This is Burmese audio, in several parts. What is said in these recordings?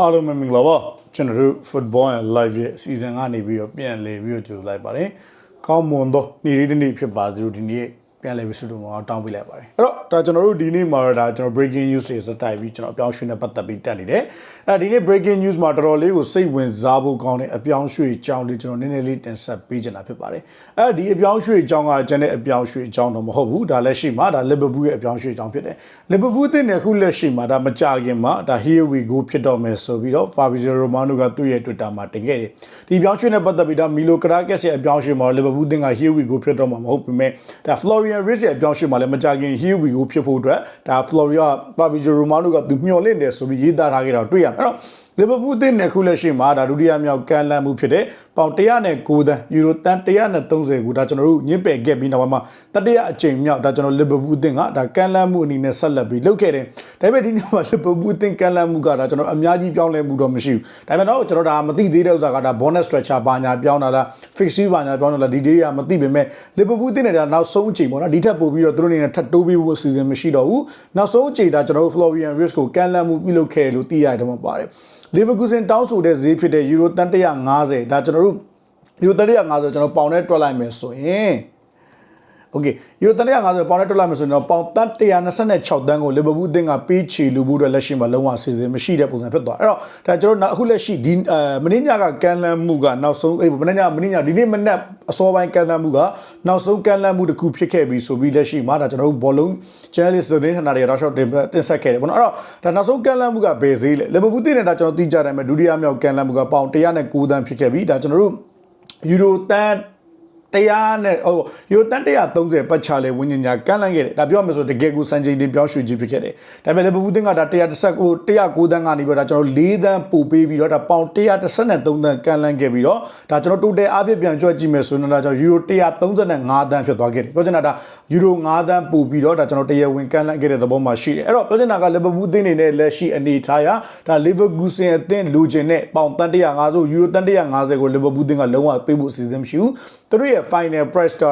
အားလုံးပဲမင်္ဂလာပါကျွန်တော်တို့ football and live ရဲ့ season ကနေပြီးတော့ပြန်လည်ပြီးတော့ကြိုလိုက်ပါတယ်ကောင်းမွန်သောနေ့လေးတစ်နေ့ဖြစ်ပါစေလို့ဒီနေ့ ပြန်လည်ပြီးဆုတောင်းတောင်းပေးလိုက်ပါတယ်အဲ့တော့ဒါကျွန်တော်တို့ဒီနေ့မှာတော့ဒါကျွန်တော် breaking news တွေစတိုက်ပြီးကျွန်တော်အပြောင်းရွှေ့နဲ့ပတ်သက်ပြီးတက်နေတယ်အဲဒီနေ့ breaking news မှာတော်တော်လေးကိုစိတ်ဝင်စားဖို့ကောင်းတဲ့အပြောင်းရွှေ့အကြောင်းလေးကျွန်တော်နည်းနည်းလေးတင်ဆက်ပေးချင်တာဖြစ်ပါတယ်အဲဒီအပြောင်းရွှေ့အကြောင်းကကျွန်တော်အပြောင်းရွှေ့အကြောင်းတော့မဟုတ်ဘူးဒါလက်ရှိမှာဒါ Liverpool ရဲ့အပြောင်းရွှေ့အကြောင်းဖြစ်တယ် Liverpool တင်တဲ့အခုလက်ရှိမှာဒါမကြခင်မှာဒါ here we go ဖြစ်တော့မယ်ဆိုပြီးတော့ Fabrizio Romano ကသူ့ရဲ့ Twitter မှာတင်ခဲ့တယ်ဒီအပြောင်းရွှေ့နဲ့ပတ်သက်ပြီးဒါ Milo Karakas ရဲ့အပြောင်းရွှေ့မှာ Liverpool တင်က here we go ဖြစ်တော့မှာမဟုတ်ပေမဲ့ဒါ Florian Wirtz ရဲ့အပြောင်းရွှေ့မှာလည်းမကြခင် here we go ဖြစ်ဖို့အတွက်ဒါ Florio Fabrizio Romano ကသူမျှော်လင့်တယ်ဆိုပြီးရေးသားထားခဲ့တော့တွေ့ရမယ်အဲ့တော့ လီဗာပူးအသင်းနဲ့ခုလက်ရှိမှာဒါဒုတိယမြောက်ကန်လန်မှုဖြစ်တဲ့ပေါင်109သန်းယူရိုတန်130ကိုဒါကျွန်တော်တို့ညစ်ပယ်ခဲ့ပြီးနောက်ပိုင်းမှာတတိယအကြိမ်မြောက်ဒါကျွန်တော်လီဗာပူးအသင်းကဒါကန်လန်မှုအနေနဲ့ဆက်လက်ပြီးလုပ်ခဲ့တယ်။ဒါပေမဲ့ဒီနေ့မှာလီဗာပူးအသင်းကန်လန်မှုကဒါကျွန်တော်အများကြီးပြောင်းလဲမှုတော့မရှိဘူး။ဒါပေမဲ့တော့ကျွန်တော်ဒါမသိသေးတဲ့ဥစ္စာကဒါ bonus structure ဘာညာပြောင်းတာလား fix fee ဘာညာပြောင်းတာလားဒီဒေးကမသိပေမဲ့လီဗာပူးအသင်းနဲ့ဒါနောက်ဆုံးအချိန်ပေါ့နော်ဒီထက်ပိုပြီးတော့သူတို့အနေနဲ့ထပ်တိုးပြီးဖို့အစီအစဉ်မရှိတော့ဘူး။နောက်ဆုံးအချိန်ဒါကျွန်တော်တို့ Florian Wirtz ကိုကန်လန်မှုပြုလုပ်ခဲ့တယ်လို့သိရတယ်မှာပါတယ်။ Leverkusen တောင်းဆိုတဲ့ဈေးဖြစ်တဲ့ Euro တန်150ဒါကျွန်တော်တို့ Euro တန်150ကျွန်တော်ပေါင်နဲ့တွက်လိုက်မယ်ဆိုရင် โอเคယူတန်150ပေါင်နဲ့တွက်လိုက်မယ်ဆိုရင်တော့ပေါင်တန်126တန်းကိုလီဗာပူးအသင်းကပေးချေလူဖို့အတွက်လက်ရှိမှာလုံးဝအစီအစဉ်မရှိတဲ့ပုံစံဖြစ်သွားအဲ့တော့ဒါကျွန်တော်အခုလက်ရှိဒီအဲမင်းညကကန်လန်မှုကနောက်ဆုံးအေးမင်းညမင်းညဒီနေ့မနက်အစောပိုင်းကန်လန်မှုကနောက်ဆုံးကန်လန်မှုတစ်ခုဖြစ်ခဲ့ပြီးဆိုပြီးလက်ရှိမှာဒါကျွန်တော်တို့ဘောလုံး journalist တွေထနာတွေတော့ short တင်ဆက်ခဲ့တယ်ပေါ့နော်အဲ့တော့ဒါနောက်ဆုံးကန်လန်မှုကဘယ်ဈေးလဲလီဗာပူးအသင်းနဲ့ဒါကျွန်တော်သိကြတယ်မယ်ဒုတိယမြောက်ကန်လန်မှုကပေါင်109တန်းဖြစ်ခဲ့ပြီးဒါကျွန်တော်တို့ယူရိုတန် တရားနဲ့ဟိုယူတန်130ပတ်ချလဲဝင်းညာကန့်လန့်ခဲ့တယ်ဒါပြောမှဆိုတကယ်ကိုစံချိန်တင်ပြောင်းရွှေ့ခြင်းဖြစ်ခဲ့တယ်ဒါပေမဲ့လေဘဘူးတင်ကဒါ139 109တန်းကနေပြီးတော့ဒါကျွန်တော်၄တန်းပို့ပေးပြီးတော့ဒါပေါင်133တန်းကန့်လန့်ခဲ့ပြီးတော့ဒါကျွန်တော်တိုတယ်အားဖြင့်ပြန်ကြွကြည့်မယ်ဆိုရင်ဒါကျွန်တော်ယူရို135တန်းဖြစ်သွားခဲ့တယ်ပြောချင်တာဒါယူရို9တန်းပို့ပြီးတော့ဒါကျွန်တော်တရားဝင်ကန့်လန့်ခဲ့တဲ့သဘောမှာရှိတယ်အဲ့တော့ပြောချင်တာကလေဘဘူးတင်နေနဲ့လက်ရှိအနေထားရဒါလီဗာပူးဆင်အသင်းလူချင်တဲ့ပေါင်တန်150ယူရိုတန်150ကိုလီဗာပူးတင်ကလုံးဝပေးဖို့အစီအစဉ်မရှိဘူးသူတို့ရဲ့ final price က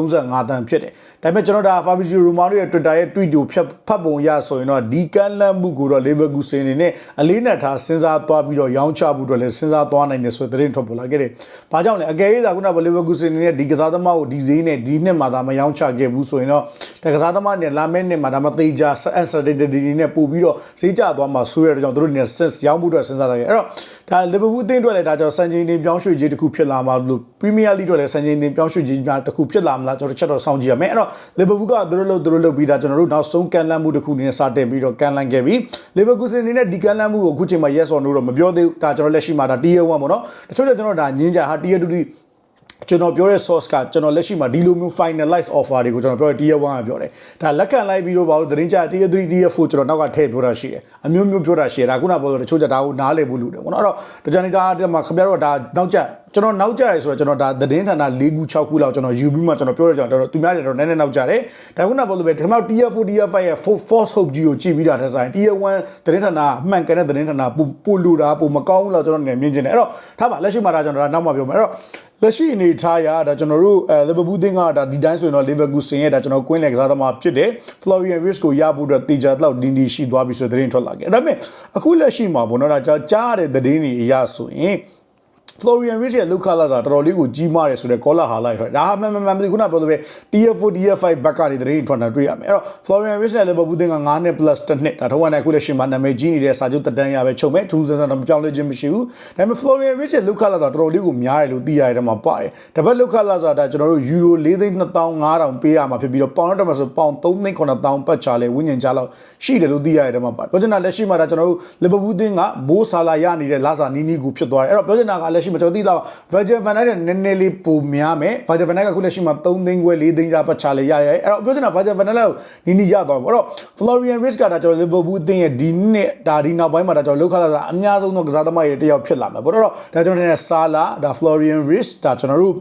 135တန်းဖြစ်တယ်ဒါပေမဲ့ကျွန်တော်ဒါ Fabrizio Romano ရဲ့ Twitter ရဲ့ tweet ကိုဖြတ်ဖတ်ပုံရဆိုရင်တော့ဒီကန့်လန့်မှုကိုတော့ Leverkusen အနေနဲ့အလေးနက်ထားစဉ်းစားသွားပြီးတော့ရောင်းချဖို့အတွက်လည်းစဉ်းစားသွားနိုင်တယ်ဆိုတဲ့သတင်းထွက်ပေါ်လာခဲ့တယ်။ဘာကြောင့်လဲအကယ်၍သာခုနက Leverkusen အနေနဲ့ဒီကစားသမားကိုဒီဈေးနဲ့ဒီနှစ်မှာသာမရောင်းချခဲ့ဘူးဆိုရင်တော့ဒီကစားသမားနဲ့လာမယ့်နှစ်မှာဒါမသေးချာ uncertainty နဲ့ပို့ပြီးတော့ဈေးကျသွားမှာဆိုရတဲ့ကြောင့်တို့တွေနဲ့ရောင်းဖို့အတွက်စဉ်းစားတာခဲ့။အဲ့တော့ ဒါ Liverpool အသင်းအတွက်လည်းဒါကြောင့်စံချိန်တင်ပြောင်းရွှေ့ခြင်းတစ်ခုဖြစ်လာမှာလို့ Premier League အတွက်လည်းစံချိန်တင်ပြောင်းရွှေ့ခြင်းများတစ်ခုဖြစ်လာမလားကျွန်တော်ချက်တော့စောင့်ကြည့်ရမယ်အဲ့တော့ Liverpool ကသူတို့လို့သူတို့လို့ပြီးတာကျွန်တော်တို့နောက်ဆုံးကန်လန့်မှုတစ်ခုအနေနဲ့စတင်ပြီးတော့ကန်လန့်ခဲ့ပြီး Liverpool အနေနဲ့ဒီကန်လန့်မှုကိုအခုချိန်မှာ yes or no တော့မပြောသေးဘူးဒါကျွန်တော်လက်ရှိမှာဒါ tier 1ပေါ့နော်တချို့ကျကျွန်တော်ဒါညင်းကြဟာ tier 2 ကျွန်တော်ပြောတဲ့ source ကကျွန်တော်လက်ရှိမှာဒီလိုမျိုး finalize offer တွေကိုကျွန်တော်ပြောတဲ့ tier 1ကပြောတယ်ဒါလက်ခံလိုက်ပြီးတော့ဘာလို့သတင်းကြ tier 3 tier 4ကျွန်တော်နောက်ကထည့်ပြောတာရှိတယ်အမျိုးမျိုးပြောတာရှိတယ်ဒါခုနပြောလို့တချို့ကြဒါကိုနားလည်ဖို့လိုတယ်ပေါ့နော်အဲ့တော့တကြနေတာဒီမှာခင်ဗျားတို့ကဒါနောက်ကျ ကျွန်တော်နောက်ကျရဲဆိုတော့ကျွန်တော်ဒါသတင်းဌာန၄ခု6ခုလောက်ကျွန်တော်ယူပြီးမှကျွန်တော်ပြောရကြတော့သူများတွေတော့နည်းနည်းနောက်ကျတယ်ဒါခုနပြောလို့ပဲဒီမှာ tier 4 tier 5ရဲ့ force hope ကြီးကိုကြည့်ပြီးတာတဲ့ဆိုင် tier 1သတင်းဌာနအမှန်ကန်တဲ့သတင်းဌာနပိုပိုလူတာပိုမကောင်းဘူးလောက်ကျွန်တော်နေမြင်ချင်တယ်အဲ့တော့ထားပါလက်ရှိမှာဒါကျွန်တော်ဒါနောက်မှပြောမယ်အဲ့တော့လက်ရှိအနေထားရဒါကျွန်တော်တို့အဲလီဗာပူးသင်းကဒါဒီတိုင်းဆိုရင်တော့လီဗာပူးဆင်ရဲ့ဒါကျွန်တော်ကွင်းလက်ကစားသမားဖြစ်တယ်ဖလော်ရီယန်ရစ်ကိုရဖို့အတွက်တေချာတော့ဒီဒီရှိသွားပြီဆိုတဲ့သတင်းထွက်လာခဲ့ဒါပေမဲ့အခုလက်ရှိမှာဘုံတော့ဒါကြားရတဲ့သတင်းတွေအရဆိုရင် Florian Rich ရဲ့လောက်ခလာစားတော်တော်လေးကိုကြီးမားတယ်ဆိုတော့ caller ဟာလိုက်ထွက်ဒါမှမမှန်မသိခုနပြောလို့ပဲ Tier 4 Tier 5ဘက်ကနေတရင်ထွက်တာတွေ့ရမယ်အဲ့တော့ Florian Rich နဲ့ Liverpool တင်က9နှစ် plus တစ်နှစ်ဒါတော့ဝန်နဲ့အခုလက်ရှိမှာနာမည်ကြီးနေတဲ့စာချုပ်တက်တန်းရပဲချုပ်မဲ့ထူးဆန်းဆန်းတော့မပြောင်းလဲခြင်းမရှိဘူးဒါပေမဲ့ Florian Rich ရဲ့လောက်ခလာစားတော်တော်လေးကိုများတယ်လို့သိရတယ်မှာပါတယ်တပတ်လောက်ခလာစားဒါကျွန်တော်တို့ Euro 4သိန်း2500ပေးရမှာဖြစ်ပြီးတော့ပေါင်တော့မှာဆိုပေါင်3သိန်း9000ပတ်ချလဲဝင်းညင်ချလောက်ရှိတယ်လို့သိရတယ်မှာပါတယ်ပြောချင်တာလက်ရှိမှာဒါကျွန်တော်တို့ Liverpool တင်ကမိုးဆာလာရနေတဲ့လာစာနီနီကိုဖြစ်သွားတယ်အဲ့တော့ပြောချင်တာကလက်ရှိမှာကျွန်တော်သိတော့ Virgin Van Dijk နဲ့နည်းနည်းလေးပိုများမယ် Virgin Van Dijk ကခုလက်ရှိမှာ3သိန်းခွဲ4သိန်းကြားပတ်ချလေရရတယ်အဲ့တော့ပြောချင်တာ Virgin Van Dijk ကိုနီနီရသွားပါအဲ့တော့ Florian Wirtz ကဒါကျွန်တော် Liverpool အသင်းရဲ့ဒီနှစ်ဒါဒီနောက်ပိုင်းမှာဒါကျွန်တော်လောက်ခလာတာအများဆုံးသောကစားသမားတွေတယောက်ဖြစ်လာမယ်ပေါ့တော့ဒါကျွန်တော်နေဆာလာဒါ Florian Wirtz ဒါကျွန်တော်တို့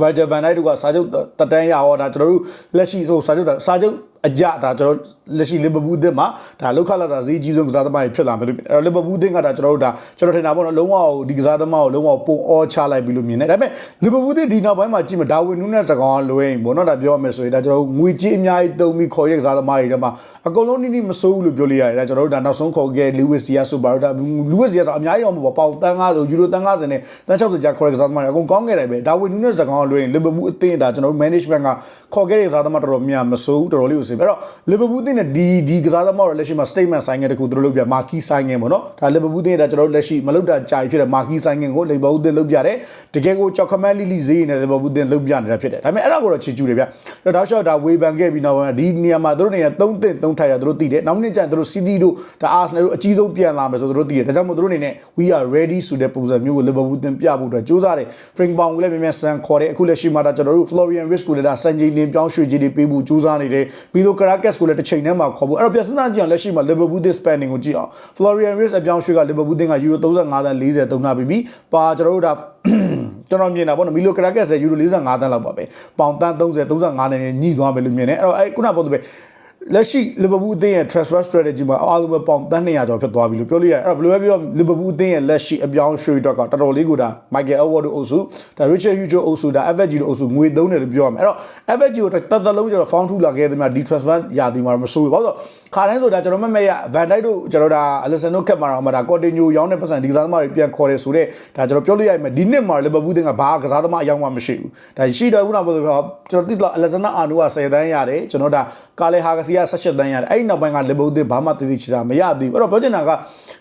Virgil van Dijk တို့ကစာချုပ်တက်တန်းရဟောဒါကျွန်တော်တို့လက်ရှိဆိုစာချုပ်စာချုပ် အကြဒါကျွန်တော်လက်ရှိလီဗာပူးအသင်းမှာဒါလောက်ခလာစာဈေးကြီးဆုံးကစားသမားတွေဖြစ်လာမယ်လို့အဲ့တော့လီဗာပူးအသင်းကဒါကျွန်တော်တို့ဒါကျွန်တော်ထင်တာပေါ့နော်လုံးဝဒီကစားသမားကိုလုံးဝပုံအောချလိုက်ပြီလို့မြင်တယ်ဒါပေမဲ့လီဗာပူးအသင်းဒီနောက်ပိုင်းမှာကြည့်မှာဒါဝင်နူးနဲ့တကောင်လွဲရင်ပေါ့နော်ဒါပြောရမယ်ဆိုရင်ဒါကျွန်တော်တို့ငွေကြေးအများကြီးသုံးပြီးခေါ်ရတဲ့ကစားသမားတွေထဲမှာအကုန်လုံးနိနိမစိုးဘူးလို့ပြောလို့ရတယ်ဒါကျွန်တော်တို့ဒါနောက်ဆုံးခေါ်ခဲ့လီဝစ်စီယာဆိုပါတော့ဒါလီဝစ်စီယာဆိုအများကြီးတော့မဟုတ်ပါဘူးပေါင်တန်း50ယူရိုတန်း50နဲ့တန်း60ကြာခေါ်ရတဲ့ကစားသမားတွေအကုန်ကောင်းခဲ့တယ်ပဲဒါဝင်နူးနဲ့တကောင်လွဲရင်လီဗာပူးအသင်းဒါကျွန်တော်တို့ management ကခေါ်ခဲ့တဲ့ကစားသမားတော်တော်များမစိုးဘူးတော်တော်လေးကိုစင်အဲ့တော့လီဗာပူးအသင်းနဲ့ဒီဒီကစားသမားတွေလက်ရှိမှာ statement ဆိုင်ငယ်တခုသူတို့လုပ်ပြမာကီဆိုင်ငယ်ပေါ့နော်ဒါလီဗာပူးအသင်းဒါကျွန်တော်တို့လက်ရှိမလုပ်တာကြာပြီဖြစ်တဲ့မာကီဆိုင်ငယ်ကိုလီဗာပူးအသင်းလုပ်ပြတယ်တကယ်ကိုကြောက်ခမန်းလီလီဈေးနဲ့လီဗာပူးအသင်းလုပ်ပြနေတာဖြစ်တယ်ဒါပေမဲ့အဲ့ဒါကိုတော့ချေကျူးတယ်ဗျအဲ့တော့ရှော့ဒါဝေဘန်ခဲ့ပြီးနောက်ပိုင်းဒီနေရာမှာသူတို့နေရာ3တင်3ထိုက်တာသူတို့သိတယ်နောက်နေ့ကျရင်သူတို့ City တို့ဒါ Arsenal တို့အကြီးဆုံးပြန်လာမယ်ဆိုသူတို့သိတယ်ဒါကြောင့်မို့သူတို့အနေနဲ့ we are ready ဆိုတဲ့ပုံစံမျိုးကိုလီဗာပူးအသင်းပြဖို့အတွက်စူးစမ်းတယ် Frank Bong ကိုလည်းမြန်မြန်ဆန်ခေါ်တယ်အခုလက်ရှိမှာဒါကျွန်တော်တို့ Florian Wirtz ကိုလည်းဒါစံချိန်လင်းပြောင်းရွှေ့ကြီးတွေပေးဖို့စူးစမ်းနေတယ်ပြီးတော့ Caracas ကိုလည်းတစ်ချိန်တည်းမှာခေါ်ဖို့အဲ့တော့ပြဿနာကြည့်အောင်လက်ရှိမှာ Liverpool တဲ့ spending ကိုကြည့်အောင် Florian Wirtz အပြောင်းရွှေ့က Liverpool တင်က Euro 35သန်း40သုံးထားပြီးပြီပါကျွန်တော်တို့ဒါကျွန်တော်မြင်တာပေါ့နော်မီလိုကရာကက်ဆယ်ယူရို45သန်းလောက်ပါပဲပေါင်တန်း30 35နဲ့ညှိသွားမယ်လို့မြင်တယ်အဲ့တော့အဲ့ခုနပုံသပဲ လက်ရှိလီဗာပူးအသင်းရဲ့ transfer strategy မှာအားလုံးပဲပေါင်တန်း200ကျော်ဖြစ်သွားပြီလို့ပြောလို့ရတယ်အဲ့တော့ဘယ်လိုပဲပြောလီဗာပူးအသင်းရဲ့လက်ရှိအပြောင်းရွှေ့တော့ကတော်တော်လေးကိုဒါ Michael Edward တို့အုပ်စုဒါ Richard Hughes တို့အုပ်စုဒါ FG တို့အုပ်စုငွေသုံးတယ်လို့ပြောရမယ်အဲ့တော့ FG ကိုတသက်လုံးကျွန်တော် found ထူလာခဲ့တဲ့မြဒီ transfer ရာသီမှာမဆိုးဘူးဘာလို့ ခါတိုင်းဆိုတာကျွန်တော်မမရ Van Dijk တို့ကျွန်တော်ဒါ Alisson တို့ခက်မှာတော့မှဒါ Coutinho ရောင်းတဲ့ပတ်စံဒီကစားသမားတွေပြန်ခေါ်တယ်ဆိုတော့ဒါကျွန်တော်ပြောလို့ရမယ်ဒီနှစ်မှာ Liverpool တင်ကဘာကစားသမားအယောင်မှမရှိဘူးဒါရှိတော့ခုနကပြောကျွန်တော်တိတော့ Alexander Arnold က10တန်းရတယ်ကျွန်တော်ဒါကာလေဟာဂစီက18တန်းရတယ်အဲ့ဒီနောက်ပိုင်းက Liverpool တင်ဘာမှတည်တည်ချတာမရသေးဘူးအဲ့တော့ပြောချင်တာက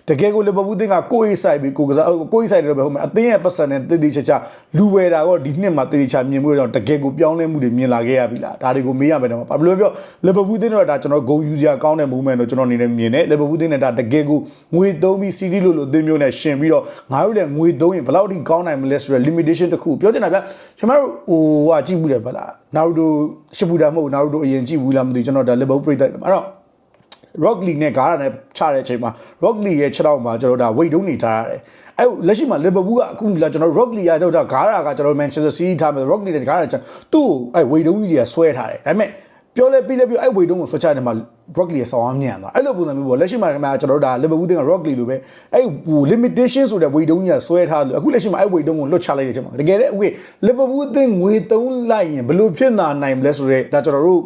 တကယ်ကို Liverpool တင်ကကိုယ်ရေးဆိုင်ပြီးကိုကစားကိုယ်ရေးဆိုင်တယ်ပဲဟုတ်မယ်အသင်းရဲ့ပတ်စံနဲ့တည်တည်ချချလူဝယ်တာတော့ဒီနှစ်မှာတည်တည်ချမြင်မှုတော့တကယ်ကိုပြောင်းလဲမှုတွေမြင်လာခဲ့ရပြီလားဒါတွေကိုမေးရမယ်တော့ဘာလို့ပြော Liverpool တင်တော့ဒါကျွန်တော်ဂုံယူစရာကောင်းတဲ့ movement လို့ကျွန်တော်အနေနဲ့မြင်တယ် Liverpool တင်နဲ့ဒါတကယ်ကိုငွေသုံးပြီး CD လို့လို့အသင်းမျိုးနဲ့ရှင်ပြီးတော့ငါတို့လည်းငွေသုံးရင်ဘယ်လောက်ထိကောင်းနိုင်မလဲဆိုတဲ့ limitation တစ်ခုပြောချင်တာဗျကျွန်တော်တို့ဟိုဟာကြည့်ဘူးတယ်ဗလားနောက်တို့ရှစ်ဘူးတာမဟုတ်နောက်တို့အရင်ကြည့်ဘူးလားမသိဘူးကျွန်တော်ဒါ Liverpool ပြိတ္တအဲ့တော့ Rock Lee နဲ့ဂါရနဲ့ချတဲ့အချိန်မှာ Rock Lee ရဲ့ခြေထောက်မှာကျွန်တော်ဒါ weight တုံးနေထားရတယ်။အဲလက်ရှိမှာ Liverpool ကအခုလာကျွန်တော် Rock Lee ကတော့ဒါဂါရကကျွန်တော် Manchester City ထားမယ် Rock Lee နဲ့ဂါရချသူ့အဲ weight တုံးကြီးတွေကဆွဲထားတယ်။ဒါပေမဲ့ ပြောလဲပြီးလဲပြီးအဲ weight တုံးကိုဆွဲချတဲ့မှာ Rock Lee ရဲ့ဆောင်းအောင်မြန်သွား။အဲ့လိုပုံစံမျိုးပေါ့လက်ရှိမှာကျွန်တော်တို့ဒါ Liverpool တင်က Rock Lee လိုပဲအဲဟို limitation ဆိုတဲ့ weight တုံးကြီးကဆွဲထားလို့အခုလက်ရှိမှာအဲ weight တုံးကိုလွတ်ချလိုက်တဲ့အချိန်မှာတကယ်လည်းအခု Liverpool တင်ငွေသုံးလိုက်ရင်ဘယ်လိုဖြစ်လာနိုင်မလဲဆိုတော့ဒါကျွန်တော်တို့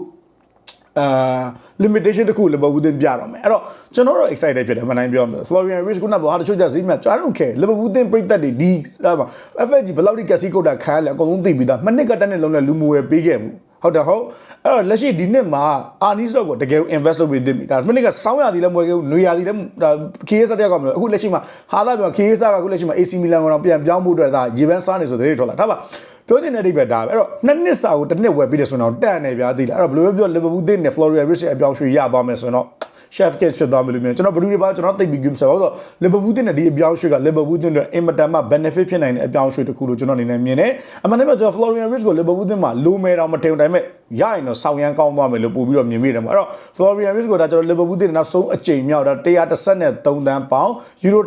အာ limitation တခု Liverpool တင်ပြတော့မယ်အဲ့တော့ကျွန်တော်တို့ excited ဖြစ်တယ်မနိုင်ပြောမယ် Florian Wirtz ခုနကဘာတချို့ကြဈေးမြတ် I don't care Liverpool တင်ပြတ်တက်တွေဒီအဲ့မှာ FG ဘယ်လောက်ထိကက်စီကုတ်တာခံရလဲအကုန်လုံးသိပြီးသားမနစ်ကတက်နဲ့လုံးနဲ့လူမွေပေးခဲ့ဘူး ဟုတ်တယ်ဟုတ်အဲ့တော့လက်ရှိဒီနှစ်မှာအာနီစတော့ကိုတကယ် invest လုပ်ပြီးတင်ပြီဒါမနစ်ကစောင်းရသည်လည်းမွေခဲ့ဘူးနွေရသည်လည်းဒါ KS တယောက်ကမလို့အခုလက်ရှိမှာဟာသာပြော KS ကအခုလက်ရှိမှာ AC Milan ကိုတော့ပြန်ပြောင်းဖို့အတွက်ဒါရေပန်းစားနေဆိုတဲ့တွေထွက်လာဒါပါပြောချင်တဲ့အိဗယ်ဒါပဲအဲ့တော့နှစ်နှစ်စာကိုတစ်နှစ်ဝယ်ပြီးတယ်ဆိုတော့တန်နေပြားသေးလားအဲ့တော့ဘယ်လိုပဲပြော Liverpool တင်းနဲ့ Florian Wirtz ရဲ့အပြောင်းရွှေ့ရသွားမယ်ဆိုတော့ chef kids ဖြစ်သွားမယ်လို့မြင်ကျွန်တော်ဘယ်သူတွေပါကျွန်တော်သိပြီးကြည့်စပါတော့ Liverpool တင်တဲ့ဒီအပြောင်းရွှေ့က Liverpool တင်တဲ့အင်မတန်မှ benefit ဖြစ်နိုင်တဲ့အပြောင်းရွှေ့တစ်ခုလို့ကျွန်တော်အနေနဲ့မြင်တယ်အမှန်တကယ်ကျွန်တော် Florian Wirtz ကို Liverpool တင်မှာလိုမဲတော့မတင်တိုင်းမဲ့ရရင်တော့ဆောင်းရမ်းကောင်းသွားမယ်လို့ပို့ပြီးတော့မြင်မိတယ်မှာအဲ့တော့ Florian Wirtz ကိုဒါကျွန်တော် Liverpool တင်နောက်ဆုံးအကြိမ်မြောက်ဒါ133တန်းပေါင်ယူရို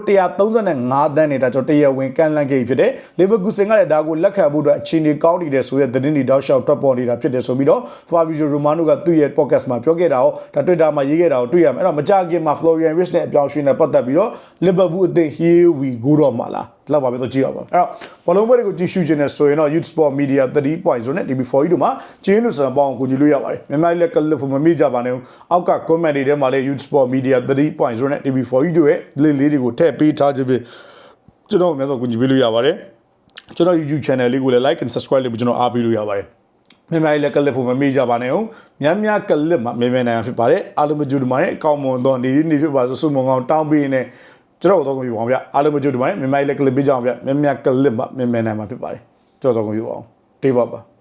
135တန်းနဲ့ဒါကျွန်တော်တရားဝင်ကန်လန့်ခဲ့ဖြစ်တယ် Leverkusen ကလည်းဒါကိုလက်ခံဖို့အတွက်အခြေအနေကောင်းနေတယ်ဆိုတဲ့သတင်းတွေတောက်လျှောက်ထွက်ပေါ်နေတာဖြစ်တယ်ဆိုပြီးတော့ Fabio Romano ကသူ့ရဲ့ podcast မှာပြောခဲ့တာဟောဒါ Twitter မှာရေးခဲ့တာကိုတွေ့ရမယ်အဲ့တော့မကြခင်မှာ Florian Wirtz နဲ့အပြောင်းအရွှေ့နဲ့ပတ်သက်ပြီးတော့ Liverpool အသင်း here we go တော့မှာလားဒီလောက်ပါပဲတော့ကြည့်ရပါမယ်အဲ့တော့ဘောလုံးပွဲတွေကိုကြည့်ရှုခြင်းနဲ့ဆိုရင်တော့ Youth Sport Media 30.0နဲ့ DB4 တို့မှာကျင်းလို့ဆိုတော့ပေါအောင်ကိုကြည့်လို့ရပါတယ်မြန်မာလက်ကလစ်ဖို့မမိကြပါနဲ့အောက်က comment တွေထဲမှာလည်း Youth Sport Media 30.0နဲ့ DB4 တို့ရဲ့လေးလေးတွေကိုထည့်ပေးထားခြင်းဖြင့်ကျွန်တော်အများဆုံးကိုကြည့်ပေးလို့ရပါတယ်ကျွန်တော် YouTube channel လေးကိုလည်း like and subscribe လုပ်ပြီးကျွန်တော်အားပေးလို့ရပါတယ် မြန်မာလက်ကလစ်ဖို့မမေ့ကြပါနဲ့အောင်များများကလစ်မှာမေမေနိုင်အောင်ဖြစ်ပါတယ်အားလုံးမကြိုးတမနဲ့အကောင့်မွန်တော့နေနေဖြစ်ပါဆိုစုမုံကောင်တောင်းပေးနေကျွန်တော်တို့တော့ကြည့်ပါအောင်ဗျအားလုံးမကြိုးတမနဲ့မြန်မာလက်ကလစ်ပေးကြအောင်ဗျများများကလစ်မှာမေမေနိုင်မှာဖြစ်ပါတယ်ကျွန်တော်တို့ကြည့်ပါအောင်တေးပါပါ